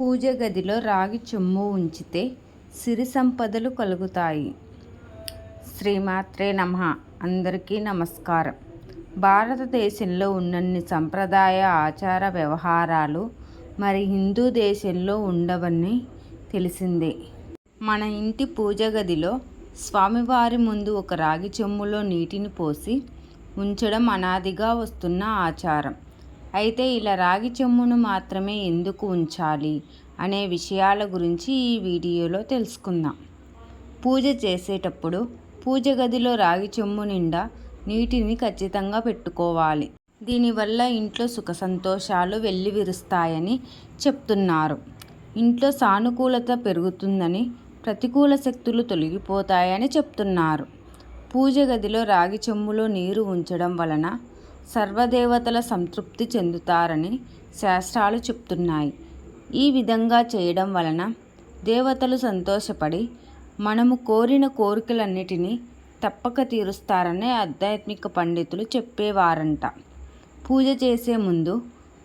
పూజ గదిలో రాగి చెమ్ము ఉంచితే సిరి సంపదలు కలుగుతాయి. శ్రీమాత్రే నమ. అందరికీ నమస్కారం. భారతదేశంలో ఉన్నన్ని సంప్రదాయ ఆచార వ్యవహారాలు మరి హిందూ దేశంలో ఉండవని తెలిసిందే. మన ఇంటి పూజ గదిలో స్వామివారి ముందు ఒక రాగి చెమ్ములో నీటిని పోసి ఉంచడం అనాదిగా వస్తున్న ఆచారం. అయితే ఇలా రాగి చెమ్మును మాత్రమే ఎందుకు ఉంచాలి అనే విషయాల గురించి ఈ వీడియోలో తెలుసుకుందాం. పూజ చేసేటప్పుడు పూజ గదిలో రాగి చెమ్ము నిండా నీటిని ఖచ్చితంగా పెట్టుకోవాలి. దీనివల్ల ఇంట్లో సుఖ సంతోషాలు వెల్లివిరుస్తాయని చెప్తున్నారు. ఇంట్లో సానుకూలత పెరుగుతుందని ప్రతికూల శక్తులు తొలగిపోతాయని చెప్తున్నారు. పూజ గదిలో రాగి చెమ్ములో నీరు ఉంచడం వలన సర్వదేవతల సంతృప్తి చెందుతారని శాస్త్రాలు చెప్తున్నాయి. ఈ విధంగా చేయడం వలన దేవతలు సంతోషపడి మనము కోరిన కోరికలన్నిటినీ తప్పక తీరుస్తారని ఆధ్యాత్మిక పండితులు చెప్పేవారంట. పూజ చేసే ముందు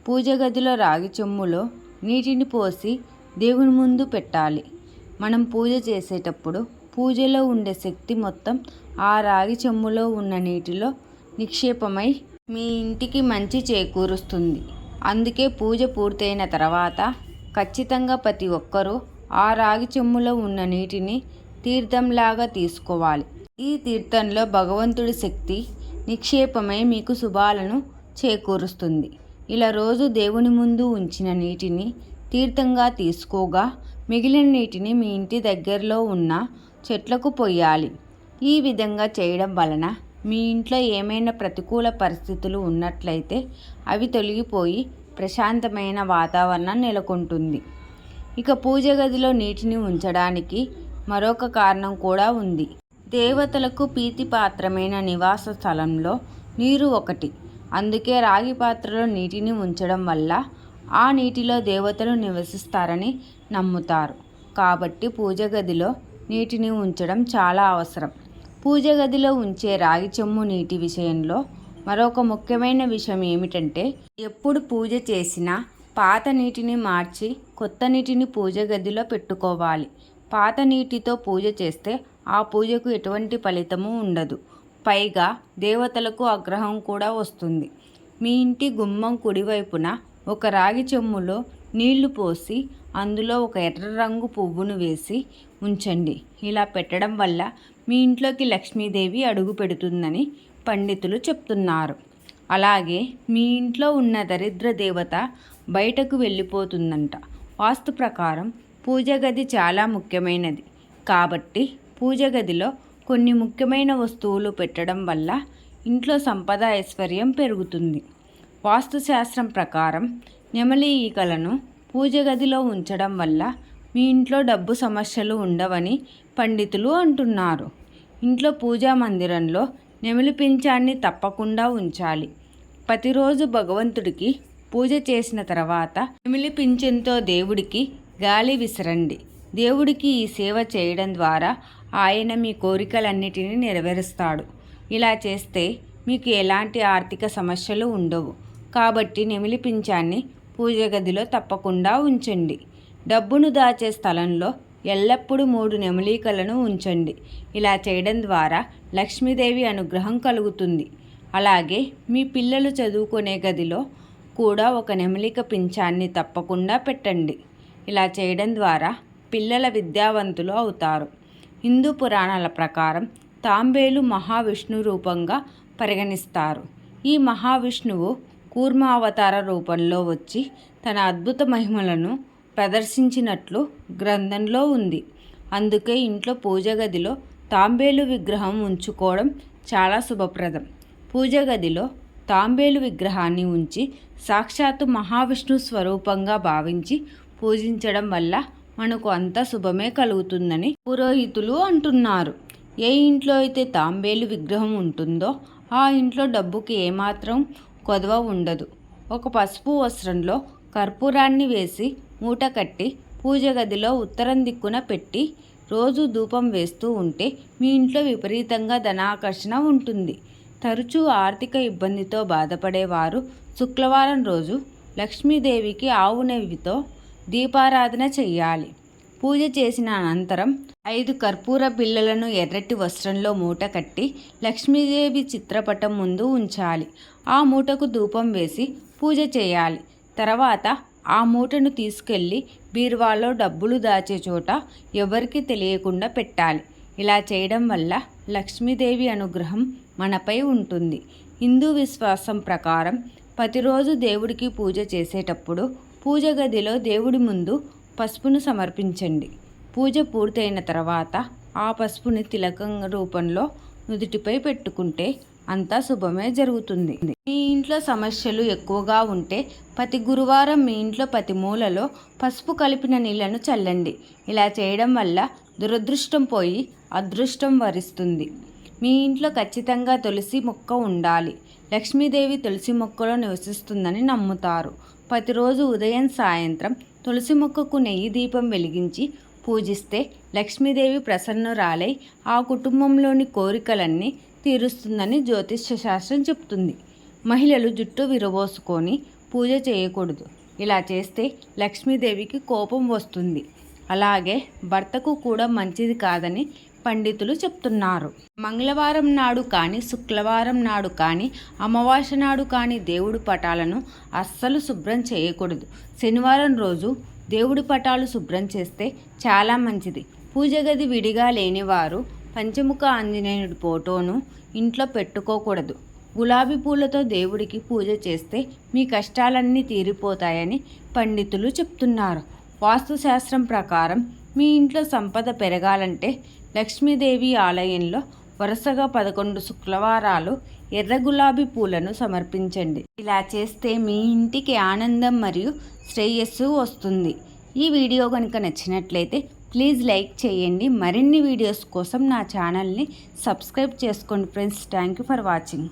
పూజ గదిలో రాగి చెమ్ములో నీటిని పోసి దేవుని ముందు పెట్టాలి. మనం పూజ చేసేటప్పుడు పూజలో ఉండే శక్తి మొత్తం ఆ రాగి చెమ్ములో ఉన్న నీటిలో నిక్షేపమై మీ ఇంటికి మంచి చేకూరుస్తుంది. అందుకే పూజ పూర్తయిన తర్వాత ఖచ్చితంగా ప్రతి ఒక్కరూ ఆ రాగి చెమ్ములో ఉన్న నీటిని తీర్థంలాగా తీసుకోవాలి. ఈ తీర్థంలో భగవంతుడి శక్తి నిక్షేపమై మీకు శుభాలను చేకూరుస్తుంది. ఇలా రోజు దేవుని ముందు ఉంచిన నీటిని తీర్థంగా తీసుకోగా మిగిలిన నీటిని మీ ఇంటి దగ్గరలో ఉన్న చెట్లకు పొయ్యాలి. ఈ విధంగా చేయడం వలన మీ ఇంట్లో ఏమైనా ప్రతికూల పరిస్థితులు ఉన్నట్లయితే అవి తొలగిపోయి ప్రశాంతమైన వాతావరణం నెలకొంటుంది. ఇక పూజ గదిలో నీటిని ఉంచడానికి మరొక కారణం కూడా ఉంది. దేవతలకు ప్రీతిపాత్రమైన నివాస స్థలంలో నీరు ఒకటి. అందుకే రాగి పాత్రలో నీటిని ఉంచడం వల్ల ఆ నీటిలో దేవతలు నివసిస్తారని నమ్ముతారు. కాబట్టి పూజ గదిలో నీటిని ఉంచడం చాలా అవసరం. పూజ గదిలో ఉంచే రాగి చెమ్ము నీటి విషయంలో మరొక ముఖ్యమైన విషయం ఏమిటంటే ఎప్పుడు పూజ చేసినా పాత నీటిని మార్చి కొత్త నీటిని పూజ గదిలో పెట్టుకోవాలి. పాత నీటితో పూజ చేస్తే ఆ పూజకు ఎటువంటి ఫలితము ఉండదు. పైగా దేవతలకు ఆగ్రహం కూడా వస్తుంది. మీ ఇంటి గుమ్మం కుడివైపున ఒక రాగి చెమ్ములో నీళ్ళు పోసి అందులో ఒక ఎర్ర రంగు పువ్వును వేసి ఉంచండి. ఇలా పెట్టడం వల్ల మీ ఇంట్లోకి లక్ష్మీదేవి అడుగు పెడుతుందని పండితులు చెప్తున్నారు. అలాగే మీ ఇంట్లో ఉన్న దరిద్ర దేవత బయటకు వెళ్ళిపోతుందంట. వాస్తు ప్రకారం పూజ గది చాలా ముఖ్యమైనది. కాబట్టి పూజ గదిలో కొన్ని ముఖ్యమైన వస్తువులు పెట్టడం వల్ల ఇంట్లో సంపద ఐశ్వర్యం పెరుగుతుంది. వాస్తుశాస్త్రం ప్రకారం నెమలి ఈకలను పూజ గదిలో ఉంచడం వల్ల మీ ఇంట్లో డబ్బు సమస్యలు ఉండవని పండితులు అంటున్నారు. ఇంట్లో పూజా మందిరంలో నెమిలి పింఛాన్ని తప్పకుండా ఉంచాలి. ప్రతిరోజు భగవంతుడికి పూజ చేసిన తర్వాత నెమిలి పింఛంతో దేవుడికి గాలి విసరండి. దేవుడికి ఈ సేవ చేయడం ద్వారా ఆయన మీ కోరికలన్నిటినీ నెరవేరుస్తాడు. ఇలా చేస్తే మీకు ఎలాంటి ఆర్థిక సమస్యలు ఉండవు. కాబట్టి నెమిలి పింఛాన్ని పూజ గదిలో తప్పకుండా ఉంచండి. డబ్బును దాచే స్థలంలో ఎల్లప్పుడూ మూడు నెమలికలను ఉంచండి. ఇలా చేయడం ద్వారా లక్ష్మీదేవి అనుగ్రహం కలుగుతుంది. అలాగే మీ పిల్లలు చదువుకునే గదిలో కూడా ఒక నెమలిక పింఛాన్ని తప్పకుండా పెట్టండి. ఇలా చేయడం ద్వారా పిల్లల విద్యావంతులు అవుతారు. హిందూ పురాణాల ప్రకారం తాంబేలు మహావిష్ణు రూపంగా పరిగణిస్తారు. ఈ మహావిష్ణువు కూర్మావతార రూపంలో వచ్చి తన అద్భుత మహిమలను ప్రదర్శించినట్లు గ్రంథంలో ఉంది. అందుకే ఇంట్లో పూజ గదిలో తాంబేలు విగ్రహం ఉంచుకోవడం చాలా శుభప్రదం. పూజ గదిలో తాంబేలు విగ్రహాన్ని ఉంచి సాక్షాత్తు మహావిష్ణు స్వరూపంగా భావించి పూజించడం వల్ల మనకు అంత శుభమే కలుగుతుందని పురోహితులు అంటున్నారు. ఏ ఇంట్లో అయితే తాంబేలు విగ్రహం ఉంటుందో ఆ ఇంట్లో డబ్బుకి ఏమాత్రం కొదవ ఉండదు. ఒక పసుపు వస్త్రంలో కర్పూరాన్ని వేసి మూట కట్టి పూజ గదిలో ఉత్తరం దిక్కున పెట్టి రోజు ధూపం వేస్తూ ఉంటే మీ ఇంట్లో విపరీతంగా ధనాకర్షణ ఉంటుంది. తరచూ ఆర్థిక ఇబ్బందితో బాధపడేవారు శుక్రవారం రోజు లక్ష్మీదేవికి ఆవు నెవ్వితో దీపారాధన చెయ్యాలి. పూజ చేసిన అనంతరం ఐదు కర్పూర బిళ్ళలను ఎర్రటి వస్త్రంలో మూట కట్టి లక్ష్మీదేవి చిత్రపటం ముందు ఉంచాలి. ఆ మూటకు ధూపం వేసి పూజ చేయాలి. తర్వాత ఆ మూటను తీసుకెళ్ళి బీరువాలో డబ్బులు దాచే చోట ఎవరికి తెలియకుండా పెట్టాలి. ఇలా చేయడం వల్ల లక్ష్మీదేవి అనుగ్రహం మనపై ఉంటుంది. హిందూ విశ్వాసం ప్రకారం ప్రతిరోజు దేవుడికి పూజ చేసేటప్పుడు పూజ గదిలో దేవుడి ముందు పసుపును సమర్పించండి. పూజ పూర్తయిన తర్వాత ఆ పసుపుని తిలకం రూపంలో నుదుటిపై పెట్టుకుంటే అంతా శుభమే జరుగుతుంది. మీ ఇంట్లో సమస్యలు ఎక్కువగా ఉంటే ప్రతి గురువారం మీ ఇంట్లో ప్రతి మూలలో పసుపు కలిపిన నీళ్ళను చల్లండి. ఇలా చేయడం వల్ల దురదృష్టం పోయి అదృష్టం వరిస్తుంది. మీ ఇంట్లో ఖచ్చితంగా తులసి మొక్క ఉండాలి. లక్ష్మీదేవి తులసి మొక్కలో నివసిస్తుందని నమ్ముతారు. ప్రతిరోజు ఉదయం సాయంత్రం తులసి మొక్కకు నెయ్యి దీపం వెలిగించి పూజిస్తే లక్ష్మీదేవి ప్రసన్నురాలై ఆ కుటుంబంలోని కోరికలన్నీ తీరుస్తుందని జ్యోతిష్య శాస్త్రం చెప్తుంది. మహిళలు జుట్టు విరబోసుకొని పూజ చేయకూడదు. ఇలా చేస్తే లక్ష్మీదేవికి కోపం వస్తుంది. అలాగే భర్తకు కూడా మంచిది కాదని పండితులు చెప్తున్నారు. మంగళవారం నాడు కానీ శుక్రవారం నాడు కానీ అమావాస్య నాడు కానీ దేవుడి పటాలను అస్సలు శుభ్రం చేయకూడదు. శనివారం రోజు దేవుడి పటాలు శుభ్రం చేస్తే చాలా మంచిది. పూజ గది విడిగా లేనివారు పంచముఖ ఆంజనేయుడి ఫోటోను ఇంట్లో పెట్టుకోకూడదు. గులాబీ పూలతో దేవుడికి పూజ చేస్తే మీ కష్టాలన్నీ తీరిపోతాయని పండితులు చెప్తున్నారు. వాస్తుశాస్త్రం ప్రకారం మీ ఇంట్లో సంపద పెరగాలంటే లక్ష్మీదేవి ఆలయంలో వరుసగా పదకొండు శుక్రవారాలు ఎర్ర గులాబీ పూలను సమర్పించండి. ఇలా చేస్తే మీ ఇంటికి ఆనందం మరియు శ్రేయస్సు వస్తుంది. ఈ వీడియో కనుక నచ్చినట్లయితే ప్లీజ్ లైక్ చేయండి. మరిన్ని వీడియోస్ కోసం నా ఛానల్ని సబ్స్క్రైబ్ చేసుకోండి friends. Thank you for watching.